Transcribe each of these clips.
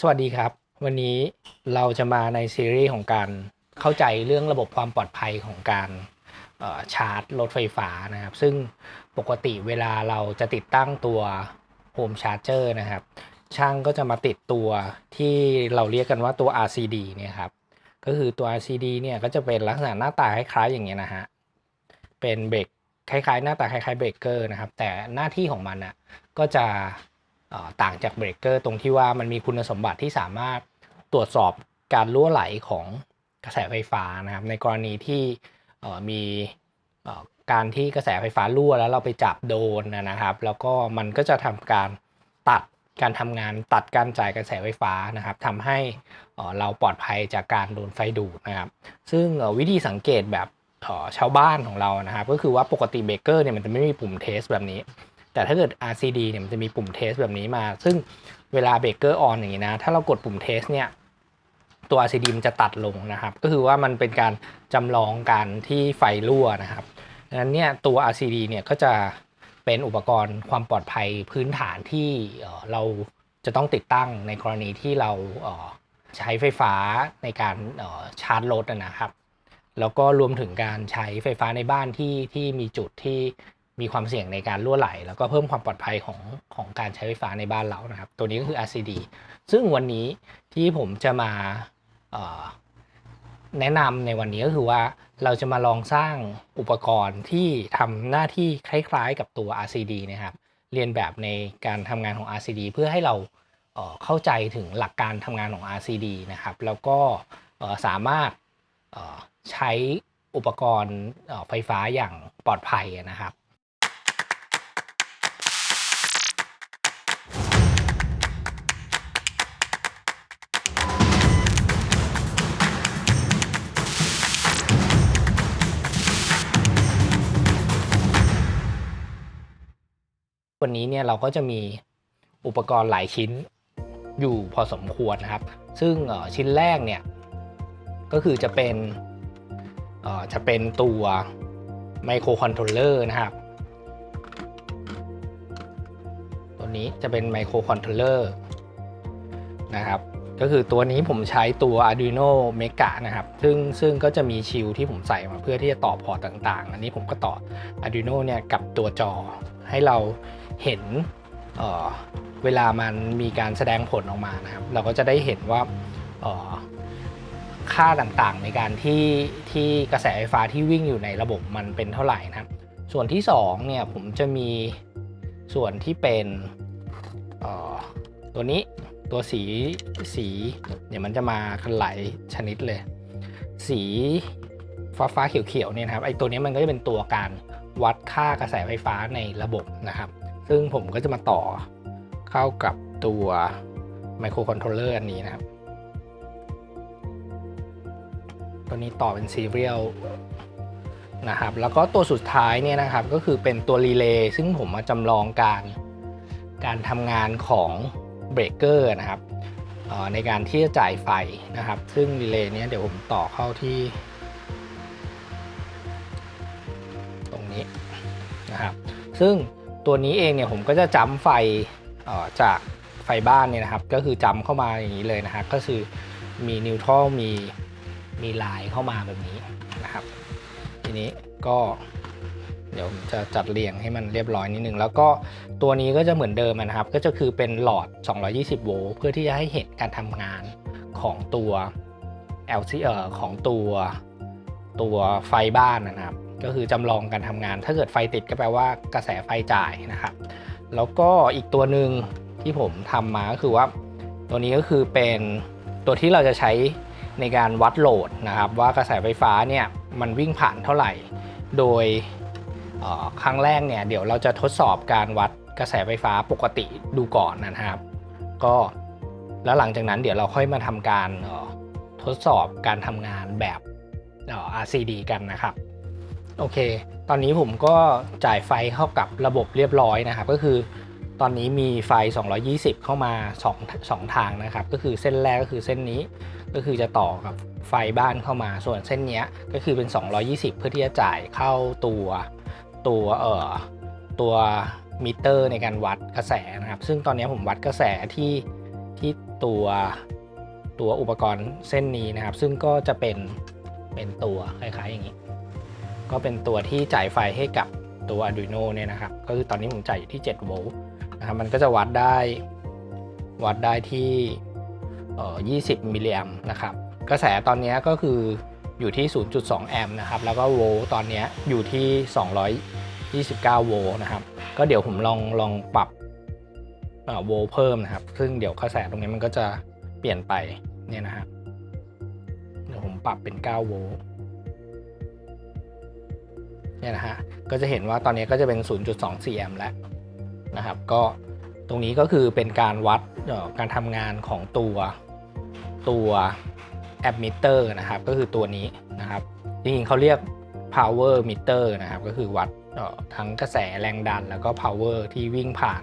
สวัสดีครับ วันนี้เราจะมาในซีรีส์ของการเข้าใจเรื่องระบบความปลอดภัยของการชาร์จรถไฟฟ้านะครับ ซึ่งปกติเวลาเราจะติดตั้งตัวโฮมชาร์เจอร์นะครับ ช่างก็จะมาติดตัวที่เราเรียกกันว่าตัว RCD เนี่ยครับ ก็คือตัว RCD เนี่ยก็จะเป็นลักษณะหน้าตาคล้ายๆอย่างเงี้ยนะฮะ เป็นเบรกคล้ายๆ หน้าตาคล้ายๆเบรกเกอร์นะครับ แต่หน้าที่ของมันอะก็จะ ต่างจากเบรกเกอร์ตรงที่ว่ามันมีคุณสมบัติที่สามารถตรวจสอบการรั่วไหลของกระแสไฟฟ้านะครับ ในกรณีที่มีการที่กระแสไฟฟ้ารั่วแล้วเราไปจับโดนนะครับ แล้วก็มันก็จะทำการตัดการทำงานตัดการจ่ายกระแสไฟฟ้านะครับทำให้เราปลอดภัยจากการโดนไฟดูดนะครับ ซึ่งวิธีสังเกตแบบชาวบ้านของเรานะครับ ก็คือว่าปกติเบรกเกอร์เนี่ยมันจะไม่มีปุ่มเทสแบบนี้ แต่ถ้าเกิด RCD เนี่ยมันจะมีปุ่มเทสแบบนี้มา ซึ่งเวลาเบรกเกอร์ออนอย่างนี้นะ ถ้าเรากดปุ่มเทสเนี่ยตัว RCD มันจะตัดลงนะครับ ก็คือว่ามันเป็นการจำลองการที่ไฟรั่วนะครับดังนั้นเนี่ยตัว RCD เนี่ยก็จะเป็นอุปกรณ์ความปลอดภัยพื้นฐานที่เราจะต้องติดตั้งในกรณีที่เราใช้ไฟฟ้าในการชาร์จรถนะครับ แล้วก็รวมถึงการใช้ไฟฟ้าในบ้านที่ที่มีจุดที่ มีความเสี่ยงในการรั่วไหล แล้วก็เพิ่มความปลอดภัยของของการใช้ไฟฟ้าในบ้านเรานะครับ ตัวนี้ก็คือ RCD ซึ่งวันนี้ที่ผมจะมาแนะนำในวันนี้ก็คือว่าเราจะมาลองสร้างอุปกรณ์ที่ทำหน้าที่คล้ายๆ กับตัว RCD นะครับ เรียนแบบในการทำงานของ RCD เพื่อให้เราเข้าใจถึงหลักการทำงานของ RCD นะครับ แล้วก็สามารถใช้อุปกรณ์ไฟฟ้าอย่างปลอดภัยนะครับ วันนี้เนี่ยเราก็จะมีอุปกรณ์หลายชิ้นอยู่พอสมควรนะครับ ซึ่งชิ้นแรกเนี่ยก็คือจะเป็นจะเป็นตัวไมโครคอนโทรลเลอร์นะครับ ตัวนี้จะเป็นไมโครคอนโทรลเลอร์นะครับ ก็คือตัวนี้ผมใช้ตัว Arduino Mega นะครับ ซึ่งซึ่งก็จะมีชิลที่ผมใส่มาเพื่อที่จะต่อพอร์ตต่างๆ อันนี้ผมก็ต่อ Arduino เนี่ยกับตัวจอให้เรา เห็นเเวลามันมีการแสดงผลออกมานะครับ เราก็จะได้เห็นว่าค่าต่างๆในการที่ที่กระแสไฟฟ้าที่วิ่งอยู่ในระบบมันเป็นเท่าไหร่นะครับ ส่วนที่2เนี่ยผมจะมีส่วนที่เป็นตัวนี้ตัวสีสีเดี๋ยวมันจะมากันหลายชนิดเลย สีฟ้าฟ้าๆเขียวๆเนี่ยนะครับไอตัวนี้มันก็จะเป็นตัวการวัดค่ากระแสไฟฟ้าในระบบนะครับ ซึ่งผมก็จะมาต่อเข้ากับตัวไมโครคอนโทรลเลอร์อันนี้นะครับ ตัวนี้ต่อเป็นซีเรียลนะครับ แล้วก็ตัวสุดท้ายเนี่ยนะครับ ก็คือเป็นตัวรีเลย์ซึ่งผมมาจำลองการการทำงานของเบรกเกอร์นะครับในการที่จะจ่ายไฟนะครับ ซึ่งรีเลย์เนี้ยเดี๋ยวผมต่อเข้าที่ ตรงนี้นะครับ ซึ่ง ตัวนี้เองเนี่ยผมก็จะจำไฟออจากไฟบ้านเนี่ยนะครับ ก็คือจำเข้ามาอย่างนี้เลยนะครับก็คือมีนิวทรัลมีมีลายเข้ามาแบบนี้นะครับ ทีนี้ก็เดี๋ยวจะจัดเรียงให้มันเรียบร้อยนิดนึง แล้วก็ตัวนี้ก็จะเหมือนเดิมนะครับ ก็จะคือเป็นหลอด 220 โวลต์เพื่อที่จะให้เห็นการทำงานของตัว LC เอ่อของตัวตัวไฟบ้านนะครับ ก็คือจำลองการทำงาน ถ้าเกิดไฟติดก็แปลว่ากระแสไฟจ่ายนะครับ แล้วก็อีกตัวหนึ่งที่ผมทำมาก็คือว่า ตัวนี้ก็คือเป็นตัวที่เราจะใช้ในการวัดโหลดนะครับ ว่ากระแสไฟฟ้าเนี่ยมันวิ่งผ่านเท่าไหร่ โดยออครั้งแรกเนี่ยเดี๋ยวเราจะทดสอบการวัดกระแสไฟฟ้าปกติดูก่อนนะครับ ก็แล้วหลังจากนั้นเดี๋ยวเราค่อยมาทำการออทดสอบการทำงานแบบออ RCD กันนะครับ โอเค ตอนนี้ผมก็จ่ายไฟเข้ากับระบบเรียบร้อยนะครับ ก็คือ ตอนนี้มีไฟ 220 เข้ามา2 2ทางนะครับ ก็คือเส้นแรกก็คือเส้นนี้ ก็คือจะต่อกับไฟบ้านเข้ามา ส่วนเส้นนี้ก็คือเป็น 220 เพื่อที่จะจ่ายเข้าตัวตัวเอ่อตัวมิเตอร์ในการวัดกระแสนะครับ ซึ่งตอนนี้ผมวัดกระแสที่ที่ตัวตัวอุปกรณ์เส้นนี้นะครับ ซึ่งก็จะเป็นเป็นตัวคล้ายๆอย่างนี้ ก็เป็นตัวที่จ่ายไฟให้กับตัว Arduino เนี่ยนะครับ ก็คือตอนนี้ผมจ่ายอยู่ที่ 7 โวลต์นะครับ มันก็จะวัดได้ วัดได้ที่ 20 มิลลิแอมป์นะครับ กระแสตอนนี้ก็คืออยู่ที่ 0.2 แอมป์นะครับ แล้วก็โวลต์ตอนนี้อยู่ที่ 229 โวลต์นะครับ ก็เดี๋ยวผมลองลองปรับโวลต์เพิ่มนะครับ ซึ่งเดี๋ยวกระแสตรงนี้มันก็จะเปลี่ยนไปเนี่ยนะฮะเดี๋ยวผมปรับเป็น 9 โวลต์ เนี่ยนะฮะก็จะเห็นว่าตอนนี้ก็จะเป็น 0.24 แอมป์แล้วนะครับก็ตรงนี้ก็คือเป็นการวัดการทำงานของตัวตัวแอปมิเตอร์นะครับก็คือตัวนี้นะครับจริงๆเขาเรียก power meter นะครับก็คือวัดทั้งกระแสแรงดันแล้วก็ power ที่วิ่งผ่าน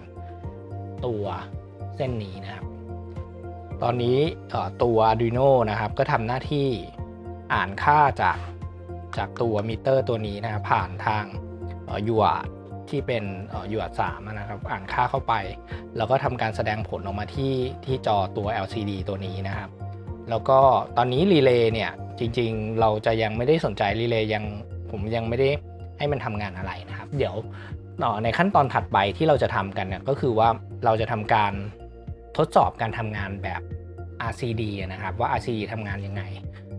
ตัวเส้นนี้นะครับ ตอนนี้ตัว Arduino นะครับก็ทำหน้าที่อ่านค่าจาก จากตัวมิเตอร์ตัวนี้นะครับผ่านทางยูอาร์ที่เป็นยูอาร์สามนะครับอ่านค่าเข้าไป แล้วก็ทำการแสดงผลออกมาที่ที่จอตัว LCD ตัวนี้นะครับ แล้วก็ตอนนี้รีเลย์เนี่ยจริงๆ เราจะยังไม่ได้สนใจรีเลย์ยังผมยังไม่ได้ให้มันทำงานอะไรนะครับ เดี๋ยวในขั้นตอนถัดไปที่เราจะทำกันเนี่ยก็คือว่าเราจะทำการทดสอบการทำงานแบบ RCD นะครับว่า RCD ทำงานยังไง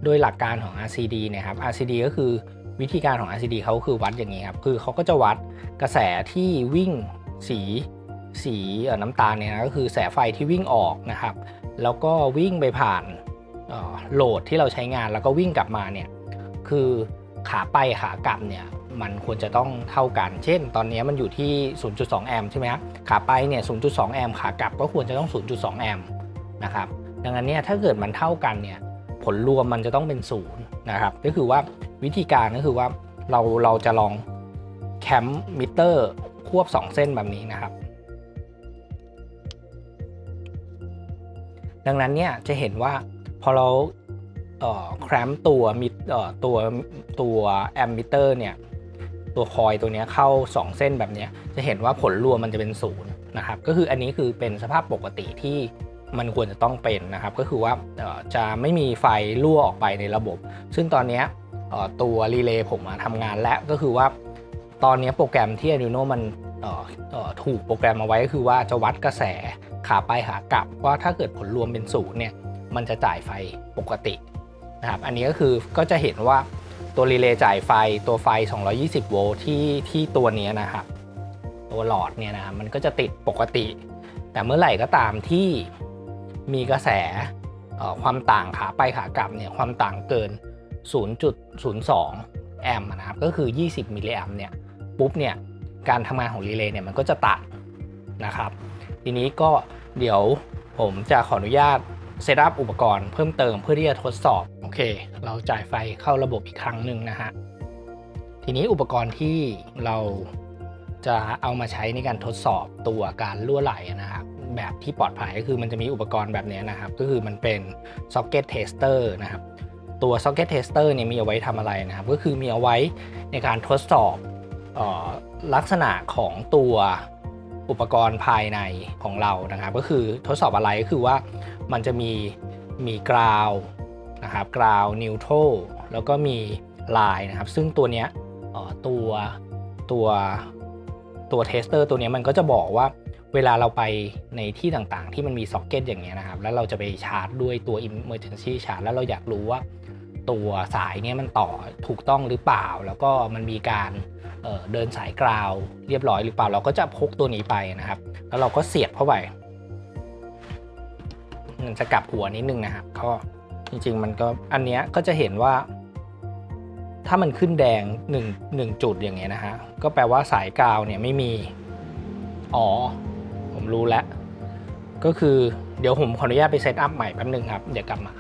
โดยหลักการของ RCD เนี่ยครับ RCD ก็คือวิธีการของ RCD เขาคือวัดอย่างนี้ครับ คือเขาก็จะวัดกระแสที่วิ่งสีสีน้ำตาลเนี่ยนะก็คือแสไฟที่วิ่งออกนะครับ แล้วก็วิ่งไปผ่านโหลดที่เราใช้งานแล้วก็วิ่งกลับมาเนี่ยคือขาไปขากลับเนี่ยมันควรจะต้องเท่ากัน เช่น ตอนนี้มันอยู่ที่ 0.2 แอมป์ใช่ไหมครับขาไปเนี่ย 0.2 แอมป์ขากลับก็ควรจะต้อง 0.2 แอมป์นะครับ ดังนั้นเนี่ยถ้าเกิดมันเท่ากันเนี่ย ผลรวมมันจะต้องเป็นศูนย์นะครับ ก็คือว่าวิธีการก็คือว่าเราเราจะลองแคมป์มิเตอร์ควบ 2 เส้นแบบนี้นะครับ ดังนั้นเนี่ยจะเห็นว่าพอเราแคมป์ตัวมิเออตัวตัวแอมมิเตอร์เนี่ยตัวคอยตัวเนี้ยเข้า 2 เส้นแบบนี้จะเห็นว่าผลรวมมันจะเป็นศูนย์นะครับ ก็คืออันนี้คือเป็นสภาพปกติที่ มันควรจะต้องเป็นนะครับ ก็คือว่าจะไม่มีไฟรั่วออกไปในระบบ ซึ่งตอนนี้ตัวรีเลย์ผมทำงานแล้วก็คือว่า ตอนนี้โปรแกรมที่ Arduino มันถูกโปรแกรมมาไว้ก็คือว่าจะวัดกระแสขาไปขากลับว่าถ้าเกิดผลรวมเป็นศูนย์เนี่ยมันจะจ่ายไฟปกตินะครับอันนี้ก็คือก็จะเห็นว่าตัวรีเลย์จ่ายไฟตัวไฟ 220 โวลต์ที่ที่ตัวนี้นะครับตัวหลอดเนี่ยนะมันก็จะติดปกติ แต่เมื่อไหร่ก็ตามที่ มีกระแสความต่างขาไปขากลับเนี่ยความต่างเกิน 0.02 แอมป์นะครับก็คือ 20 มิลลิแอมป์เนี่ยปุ๊บเนี่ยการทำงานของรีเลย์เนี่ยมันก็จะตัดนะครับ ทีนี้ก็เดี๋ยวผมจะขออนุญาตเซตอัพอุปกรณ์เพิ่มเติมเพื่อที่จะทดสอบ โอเค เราจ่ายไฟเข้าระบบอีกครั้งหนึ่งนะฮะ ทีนี้อุปกรณ์ที่เรา จะเอามาใช้ในการทดสอบตัวการรั่วไหลนะครับแบบที่ปลอดภัยก็คือมันจะมีอุปกรณ์แบบนี้นะครับ ก็คือมันเป็น socket tester นะครับ ตัว socket tester เนี่ยมีเอาไว้ทำอะไรนะครับ ก็คือมีเอาไว้ในการทดสอบออลักษณะของตัวอุปกรณ์ภายในของเรานะครับ ก็คือทดสอบอะไรก็คือว่ามันจะมีมีกราวนะครับกราวนิวโตรแล้วก็มีลายนะครับ ซึ่งตัวเนี้ยตัวตัว ตัวเทสเตอร์ตัวนี้มันก็จะบอกว่าเวลาเราไปในที่ต่างๆ ที่มันมีซ็อกเก็ตอย่างเงี้ยนะครับ แล้วเราจะไปชาร์จด้วยตัว emergency charge แล้วเราอยากรู้ว่าตัวสายเนี้ยมันต่อถูกต้องหรือเปล่า แล้วก็มันมีการเเดินสายกราวเรียบร้อยหรือเปล่า เราก็จะพกตัวนี้ไปนะครับ แล้วเราก็เสียบเข้าไปมันจะกลับหัวนิดนึงนะครับก็จริงๆมันก็อันเนี้ยก็จะเห็นว่า ถ้ามันขึ้นแดง1 1จุดอย่างเงี้ยนะฮะ ก็แปลว่าสายกาวเนี่ยไม่มี อ๋อ ผมรู้แล้ว ก็คือเดี๋ยวผมขออนุญาตไปเซตอัพใหม่แป๊บนึงครับ เดี๋ยวกลับมา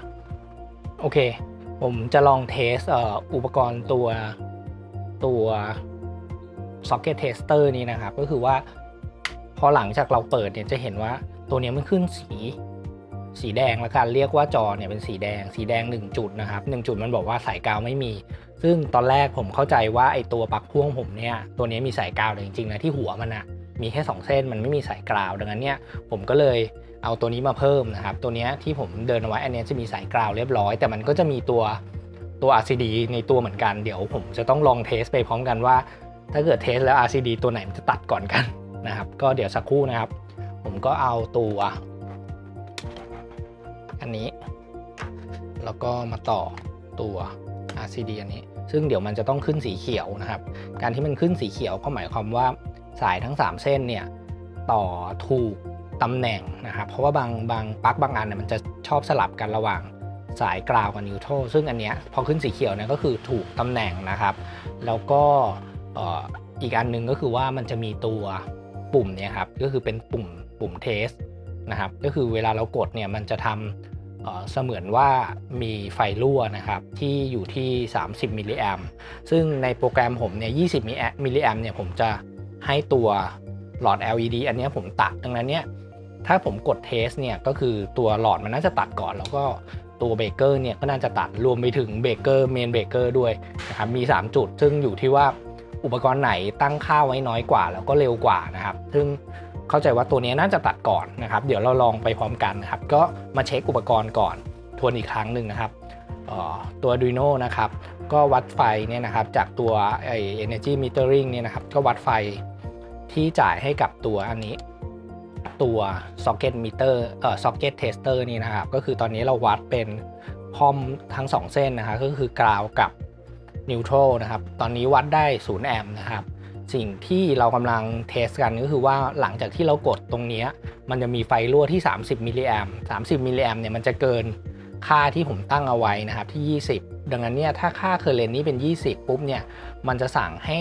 โอเค ผมจะลองเทสอุปกรณ์ตัวตัว socket tester นี้นะครับ ก็คือว่าพอหลังจากเราเปิดเนี่ยจะเห็นว่าตัวนี้มันขึ้นสีสีแดงและการเรียกว่าจอเนี่ยเป็นสีแดง สีแดง 1 จุดนะครับ 1 จุดมันบอกว่าสายกาวไม่มี ซึ่งตอนแรกผมเข้าใจว่าไอตัวปลั๊กพ่วงผมเนี่ยตัวนี้มีสายกาวแต่จริงๆนะที่หัวมันอะมีแค่ 2 เส้นมันไม่มีสายกาวดังนั้นเนี่ยผมก็เลยเอาตัวนี้มาเพิ่มนะครับตัวนี้ที่ผมเดินเอาไว้อันนี้จะมีสายกาวเรียบร้อย แต่มันก็จะมีตัวตัว RCD ในตัวเหมือนกันเดี๋ยวผมจะต้องลองเทสไปพร้อมกันว่า ถ้าเกิดเทสแล้ว RCD ตัวไหนมันจะตัดก่อนกันนะครับ ก็เดี๋ยวสักครู่นะครับ ผมก็เอาตัว อันนี้ แล้วก็มาต่อตัว RCD อันนี้ ซึ่งเดี๋ยวมันจะต้องขึ้นสีเขียวนะครับ การที่มันขึ้นสีเขียวก็หมายความว่าสายทั้ง 3 เส้นเนี่ยต่อถูกตำแหน่งนะครับ เพราะว่าบางบางปลั๊กบางอันเนี่ยมันจะชอบสลับกันระหว่างสายกราวกับนิวโตรซึ่งอันเนี้ยพอขึ้นสีเขียวเนี่ยก็คือถูกตำแหน่งนะครับ แล้วก็อีกอันหนึงก็คือว่ามันจะมีตัวปุ่มเนี่ยครับ ก็คือเป็นปุ่มปุ่มเทสนะครับ ก็คือเวลาเรากดเนี่ยมันจะทำ เสมือนว่ามีไฟรั่วนะครับที่อยู่ที่ 30 มิลลิแอมซึ่งในโปรแกรมผมเนี่ย 20 มิลลิแอมเนี่ยผมจะให้ตัวหลอด LED อันนี้ผมตัดดังนั้นเนี่ยถ้าผมกดเทสเนี่ยก็คือตัวหลอดมันน่าจะตัดก่อน แล้วก็ตัวเบรกเกอร์เนี่ยก็น่าจะตัดรวมไปถึงเบรกเกอร์เมนเบรกเกอร์ด้วยนะครับมี 3 จุด ซึ่งอยู่ที่ว่าอุปกรณ์ไหนตั้งค่าไว้น้อยกว่า แล้วก็เร็วกว่านะครับ ซึ่ง เข้าใจว่าตัวนี้น่าจะตัดก่อนนะครับ เดี๋ยวเราลองไปพร้อมกันนะครับ ก็มาเช็คอุปกรณ์ก่อน ทวนอีกครั้งหนึ่งนะครับตัว Arduino นะครับ ก็วัดไฟเนี่ยนะครับจากตัวไอ energy metering เนี่ยนะครับ ก็วัดไฟที่จ่ายให้กับตัวอันนี้ ตัว socket meter เอ่อ socket tester นี่นะครับ ก็คือตอนนี้เราวัดเป็นคอมทั้ง 2 เส้นนะครับ ก็คือกราวกับนิวโตรนะครับ ตอนนี้วัดได้ 0 แอมป์นะครับ สิ่งที่เรากำลังเทสกันก็คือว่าหลังจากที่เรากดตรงนี้ มันจะมีไฟรั่วที่ 30มิลลิแอม30มิลลิแอมเนี่ยมันจะเกินค่าที่ผมตั้งเอาไว้นะครับที่ 20 ดังนั้นเนี่ยถ้าค่าเคอร์เรนต์นี้เป็น 20 ปุ๊บเนี่ยมันจะสั่งให้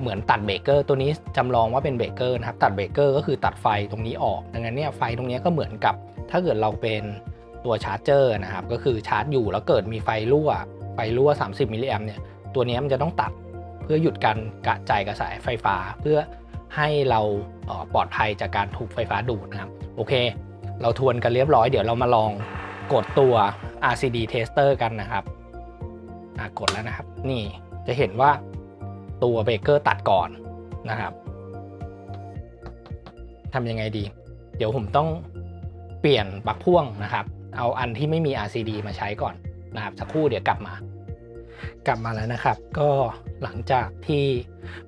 เหมือนตัดเบรกเกอร์ตัวนี้จำลองว่าเป็นเบรกเกอร์นะครับตัดเบรกเกอร์ก็คือตัดไฟตรงนี้ออก ดังนั้นเนี่ยไฟตรงนี้ก็เหมือนกับ ถ้าเกิดเราเป็นตัวชาร์จเจอร์นะครับก็คือชาร์จอยู่แล้วเกิดมีไฟรั่วไฟรั่ว 30มิลลิแอมเนี่ยตัวนี้มันจะต้องตัด พื่อหยุดการกระจายกระแสไฟฟ้า เพื่อให้เราปลอดภัยจากการถูกไฟฟ้าดูดนะครับโอเค เราทวนกันเรียบร้อยเดี๋ยวเรามาลองกดตัว RCD tester กันนะครับกดแล้วนะครับ นี่จะเห็นว่าตัวเบรกเกอร์ตัดก่อนนะครับทำยังไงดี เดี๋ยวผมต้องเปลี่ยนปลั๊กพ่วงนะครับ เอาอันที่ไม่มี RCD มาใช้ก่อนนะครับ สักครู่เดี๋ยวกลับมา กลับมาแล้วนะครับ ก็หลังจากที่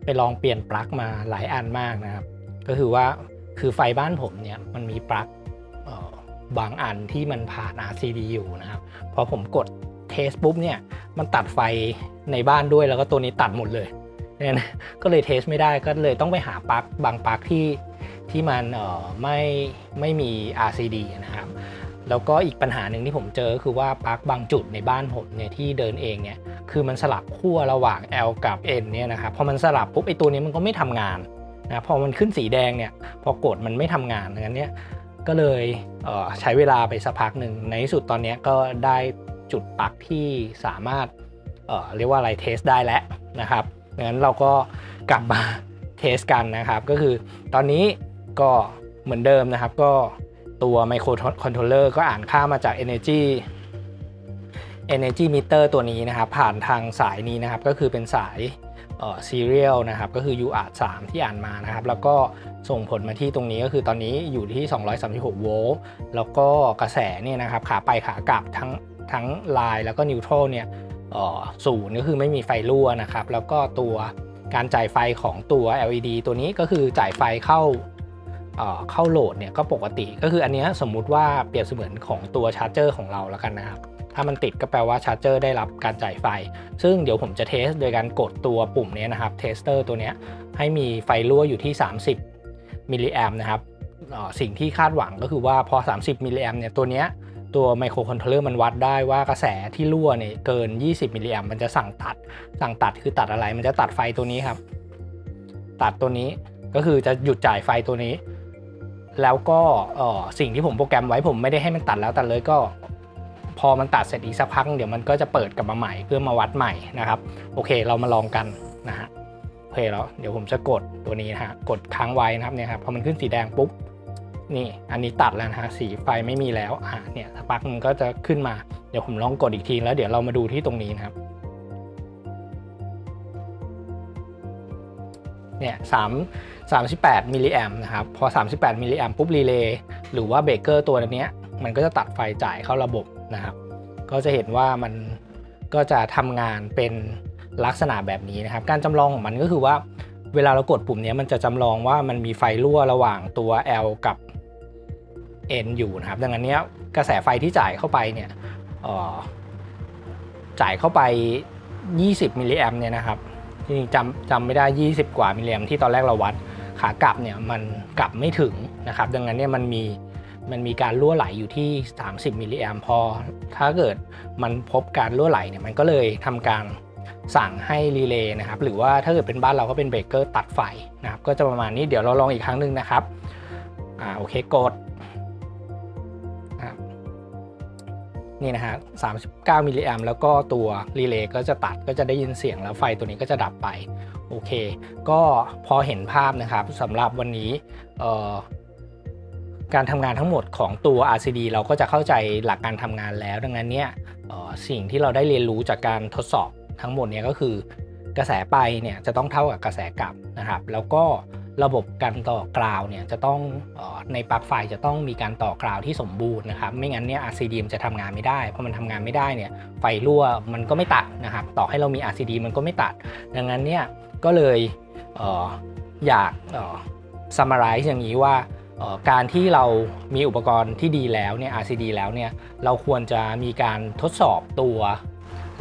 ไปลองเปลี่ยนปลั๊กมาหลายอันมากนะครับ ก็คือว่าคือไฟบ้านผมเนี่ยมันมีปลั๊กบางอันที่มันผ่าน RCD อยู่นะครับพอผมกดเทสปุ๊บเนี่ยมันตัดไฟในบ้านด้วยแล้วก็ตัวนี้ตัดหมดเลยเนี่ยนะก็เลยเทสไม่ได้ก็เลยต้องไปหาปลั๊กบางปลั๊กที่ที่มันเออไม่ไม่มี RCD นะครับ แล้วก็อีกปัญหาหนึ่งที่ผมเจอคือว่าปลั๊กบางจุดในบ้านผมเนี่ยที่เดินเองเนี่ยคือมันสลับขั้วระหว่าง L กับ N เนี่ยนะครับพอมันสลับปุ๊บไอตัวนี้มันก็ไม่ทำงานนะพอมันขึ้นสีแดงเนี่ยพอกดมันไม่ทำงานดังนั้นเนี่ยก็เลยเใช้เวลาไปสักพักหนึ่งในที่สุดตอนนี้ก็ได้จุดปลั๊กที่สามารถเเรียกว่าอะไรเทสได้แล้วนะครับดังนั้นเราก็กลับมาเทสกันนะครับ ก็คือตอนนี้ก็เหมือนเดิมนะครับก็ ตัวไมโครคอนโทรลเลอร์ก็อ่านค่ามาจาก Energy Energy Meter ตัวนี้นะครับ ผ่านทางสายนี้นะครับ ก็คือเป็นสายเอ่อ serial นะครับ ก็คือ UART 3ที่อ่านมานะครับ แล้วก็ส่งผลมาที่ตรงนี้ก็คือตอนนี้อยู่ที่ 236 โวลต์แล้วก็กระแสเนี่ยนะครับขาไปขากลับทั้งทั้งลน์แล้วก็นิวโตรเนี่ยเอ่อศูนย์ก็คือไม่มีไฟรั่วนะครับ แล้วก็ตัวการจ่ายไฟของตัว LED ตัวนี้ก็คือจ่ายไฟเข้า เอ่อเข้าโหลดเนี่ยก็ปกติ ก็คืออันเนี้ยสมมุติว่าเปรียบเสมือนของตัวชาร์จเจอร์ของเราแล้วกันนะครับ ถ้ามันติดก็แปลว่าชาร์จเจอร์ได้รับการจ่ายไฟ ซึ่งเดี๋ยวผมจะเทสโดยการกดตัวปุ่มเนี้ยนะครับเทสเตอร์ตัวเนี้ยให้มีไฟรั่วอยู่ที่ 30มิลลิแอมนะครับอ่อสิ่งที่คาดหวังก็คือว่าพอ 30มิลลิแอมเนี่ยตัวเนี้ยตัวไมโครคอนโทรลเลอร์มันวัดได้ว่ากระแสที่รั่วเนี่ยเกิน 20มิลลิแอมมันจะสั่งตัด สั่งตัดคือตัดอะไร มันจะตัดไฟตัวนี้ครับ ตัดตัวนี้ก็คือจะหยุดจ่ายไฟตัวนี้ แล้วก็สิ่งที่ผมโปรแกรมไว้ผมไม่ได้ให้มันตัดแล้วตัดเลยก็ พอมันตัดเสร็จอีกสักพักเดี๋ยวมันก็จะเปิดกลับมาใหม่เพื่อมาวัดใหม่นะครับ โอเคเรามาลองกันนะฮะโอเคแล้วเดี๋ยวผมจะกดตัวนี้นะฮะกดค้างไว้นะครับเนี่ยครับพอมันขึ้นสีแดงปุ๊บนี่อันนี้ตัดแล้วนะฮะสีไฟไม่มีแล้วอะเนี่ยสักพักมันก็จะขึ้นมาเดี๋ยวผมลองกดอีกทีแล้วเดี๋ยวเรามาดูที่ตรงนี้นะครับ เนี่ย3 38มิลลิแอมนะครับ พอ 38มิลลิแอมปุ๊บรีเลย์หรือว่าเบรกเกอร์ตัวนี้มันก็จะตัดไฟจ่ายเข้าระบบนะครับ ก็จะเห็นว่ามันก็จะทำงานเป็นลักษณะแบบนี้นะครับ การจำลองของมันก็คือว่าเวลาเรากดปุ่มนี้มันจะจำลองว่ามันมีไฟรั่วระหว่างตัว L กับ N อยู่นะครับ ดังนั้นเนี้ยกระแสไฟที่จ่ายเข้าไปเนี่ยออจ่ายเข้าไป 20มิลลิแอมเนี่ยนะครับ จริงๆจำจำไม่ได้ 20 กว่ามิลลิแอมที่ตอนแรกเราวัด ขากลับเนี่ยมันกลับไม่ถึงนะครับ ดังนั้นเนี่ยมันมีมันมีการรั่วไหลอยู่ที่ 30มิลลิแอมพอ ถ้าเกิดมันพบการรั่วไหลเนี่ยมันก็เลยทำการสั่งให้รีเลย์นะครับ หรือว่าถ้าเกิดเป็นบ้านเราก็เป็นเบรกเกอร์ตัดไฟนะครับ ก็จะประมาณนี้เดี๋ยวเราลองอีกครั้งหนึ่งนะครับ อ่าโอเคกด นี่นะฮะ 39 มิลลิแอมแล้วก็ตัวรีเลย์ก็จะตัดก็จะได้ยินเสียงแล้วไฟตัวนี้ก็จะดับไป โอเค ก็พอเห็นภาพนะครับสำหรับวันนี้การทำงานทั้งหมดของตัว RCD เราก็จะเข้าใจหลักการทำงานแล้ว ดังนั้นเนี่ยสิ่งที่เราได้เรียนรู้จากการทดสอบทั้งหมดเนี่ยก็คือกระแสไปเนี่ยจะต้องเท่ากับกระแสกลับนะครับ แล้วก็ ระบบการต่อกราวเนี่ยจะต้องออในปลั๊กไฟจะต้องมีการต่อกราวที่สมบูรณ์นะครับไม่งั้นเนี่ย RCD มันจะทำงานไม่ได้เพอมันทำงานไม่ได้เนี่ยไฟรั่วมันก็ไม่ตัดนะครับต่อให้เรามี RCD มันก็ไม่ตัด ดังนั้นเนี่ยก็เลยเออยากเอ่อ summarize อย่างนี้ว่าการที่เรามีอุปกรณ์ที่ดีแล้วเนี่ย RCD แล้วเนี่ยเราควรจะมีการทดสอบตัว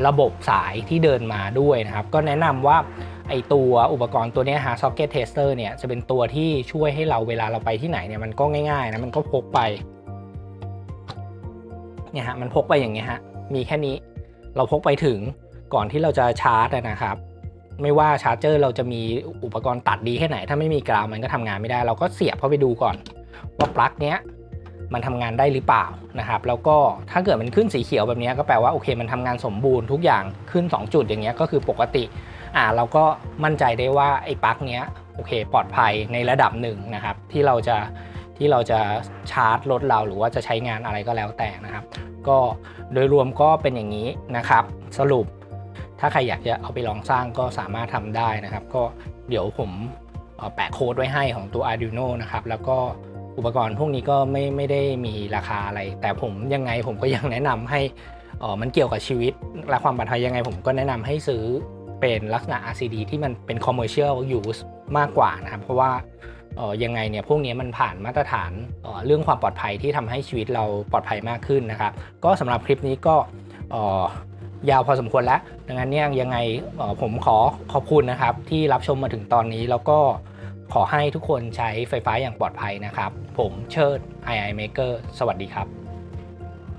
ระบบสายที่เดินมาด้วยนะครับ ก็แนะนำว่าไอตัวอุปกรณ์ตัวนี้ย hard socket tester เนี่ยจะเป็นตัวที่ช่วยให้เราเวลาเราไปที่ไหนเนี่ยมันก็ง่ายๆนะมันก็พกไปเนี่ยฮะมันพกไปอย่างเงี้ยฮะมีแค่นี้เราพกไปถึงก่อนที่เราจะชาร์จนะครับ ไม่ว่าชาร์จเจอร์เราจะมีอุปกรณ์ตัดดีแค่ไหน ถ้าไม่มีกราวมันก็ทำงานไม่ได้ เราก็เสียบเข้าไปดูก่อน ว่าปลั๊กเนี้ย มันทำงานได้หรือเปล่านะครับแล้วก็ถ้าเกิดมันขึ้นสีเขียวแบบนี้ก็แปลว่าโอเค มันทำงานสมบูรณ์ทุกอย่างขึ้น 2 จุดอย่างเงี้ยก็คือปกติอ่าเราก็มั่นใจได้ว่าไอ้ปลั๊กเนี้ยโอเค ปลอดภัยในระดับหนึ่งนะครับที่เราจะที่เราจะชาร์จรถเราหรือว่าจะใช้งานอะไรก็แล้วแต่นะครับ ก็โดยรวมก็เป็นอย่างนี้นะครับ สรุปถ้าใครอยากจะเอาไปลองสร้างก็สามารถทำได้นะครับ ก็เดี๋ยวผมเอ่อแปะโค้ดไว้ให้ของตัว Arduino นะครับ แล้วก็ อุปกรณ์พวกนี้ก็ไม่ไม่ได้มีราคาอะไร แต่ผมยังไงผมก็ยังแนะนำให้อ่อมันเกี่ยวกับชีวิตและความปลอดภัยยังไงผมก็แนะนำให้ซื้อเป็นลักษณะ RCD ที่มันเป็น commercial use มากกว่านะครับ เพราะว่าเออยังไงเนี่ยพวกนี้มันผ่านมาตรฐานเออเรื่องความปลอดภัยที่ทำให้ชีวิตเราปลอดภัยมากขึ้นนะครับ ก็สำหรับคลิปนี้ก็ยาวพอสมควรแล้ว ดังนั้นเนี่ยยังไงผมขอขอบคุณนะครับที่รับชมมาถึงตอนนี้แล้วก็ ขอให้ทุกคนใช้ไฟฟ้าอย่างปลอดภัยนะครับ ผมเชิด II Maker สวัสดีครับ